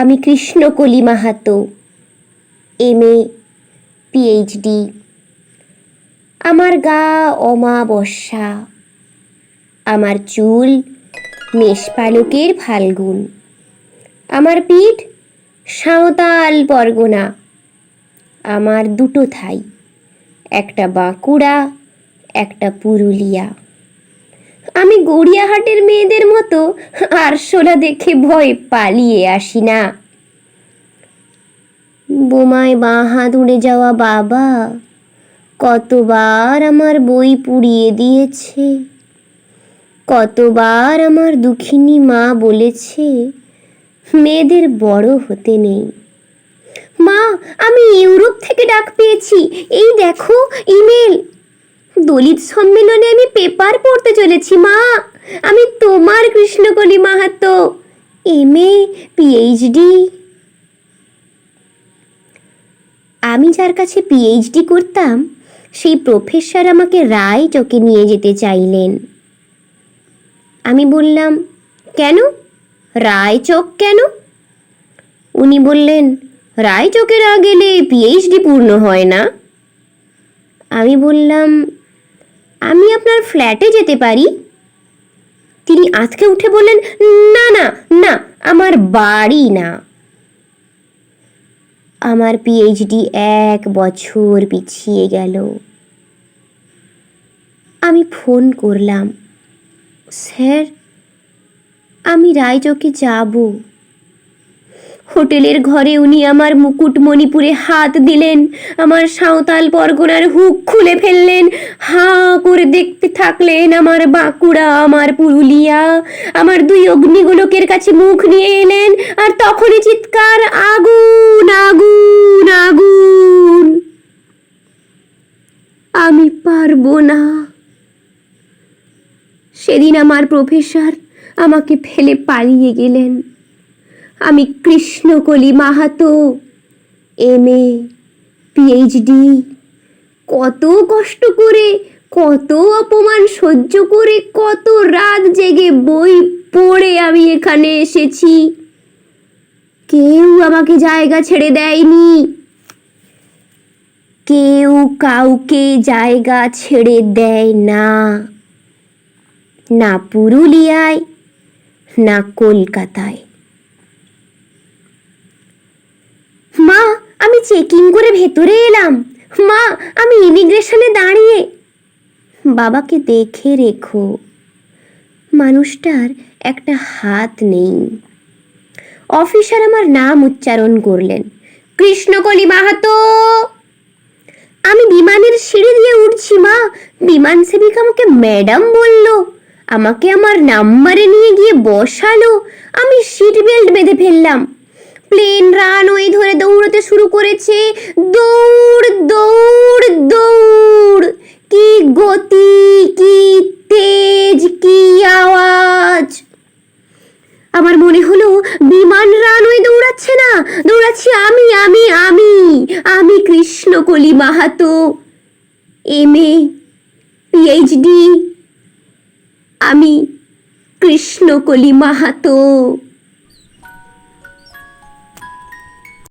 আমি Krishnakali Mahato, M A, PhD. আমার গা অমাবস্যা, আমার চুল মেষপালকের ফাল্গুন, আমার পিঠ সাঁওতাল পরগনা, আমার দুটো থাই, একটা বাঁকুড়া, একটা পুরুলিয়া। আমি গড়িয়াহাটের মেয়েদের মতো আরশোলা দেখে ভয় পালিয়ে আসি না। বোমায় বাঁ হাত উড়ে যাওয়া বাবা কতবার আমার বই পুড়িয়ে দিয়েছে, কতবার আমার দুঃখিনী মা বলেছে, মেয়েদের বড় হতে নেই। মা, আমি ইউরোপ থেকে ডাক পেয়েছি। এই দেখো, ইমেল। দলিত সম্মেলনে আমি পেপার পড়তে চলেছি, মা। আমি তোমার Krishnakali Mahato, M A, PhD. আমি যার কাছে পিএইচডি করতাম, সেই প্রফেসর আমাকে রায় চোখে নিয়ে যেতে চাইলেন। আমি বললাম, কেন? রায় চোখ কেন? উনি বললেন, রায় চোখে না গেলে পিএইচডি পূর্ণ হয় না। আমি বললাম আপনার ফ্ল্যাটে যেতে পারি? তিনি আজকে উঠে বললেন, না না না, আমার বাড়ি না। আমার পিএইচডি এক বছর পিছিয়ে গেল। আমি ফোন করলাম, স্যার, আমি রায়চকে যাব। হোটেলের ঘরে উনি আমার মুকুট মণিপুরে হাত দিলেন, আমার সাঁওতাল পরগনার হুক খুলে ফেললেন হাঁ করে দেখতে থাকলেন আমার বাঁকুড়া, আমার পুরুলিয়া। আমার দুই অগ্নিগোলকের কাছে মুখ নিয়ে এলেন আর তখনই চিৎকার, আগুন আগুন আগুন! আমি পারব না। সেদিন আমার প্রফেসর আমাকে ফেলে পালিয়ে গেলেন। আমি Krishnakali Mahato, M A, PhD. কত কষ্ট করে কত অপমান সহ্য করে কত রাত জেগে বই পড়ে আমি এখানে এসেছি। কেউ আমাকে জায়গা ছেড়ে দেয়নি। কেউ কাউকে জায়গা ছেড়ে দেয় না। না পুরুলিয়ায়, না কলকাতায়। মা, আমি চেকিং করে ভেতরে এলাম। মা, আমি ইমিগ্রেশনে দাঁড়িয়ে বাবাকে দেখে রেখো। মানুষটার একটা হাত নেই। অফিসার আমার নাম উচ্চারণ করলেন। কৃষ্ণকলি মাহাতো! আমি বিমানের সিঁড়ি দিয়ে উঠছি, মা। বিমান সেবিকা আমাকে ম্যাডাম বলল। আমাকে আমার নাম্বারে নিয়ে গিয়ে বসালো। আমি সিট বেল্ট বেঁধে ফেললাম। প্লেন রানওয়ে ধরে দৌড়তে শুরু করেছে। দৌড় দৌড় কি গতি কি তেজ কি আওয়াজ আমার মনে হলো বিমান রানওয়ে দৌড়াচ্ছে না দৌড়াচ্ছি আমি আমি আমি আমি Krishnakali Mahato M A PhD আমি কৃষ্ণকলি মাহাতো।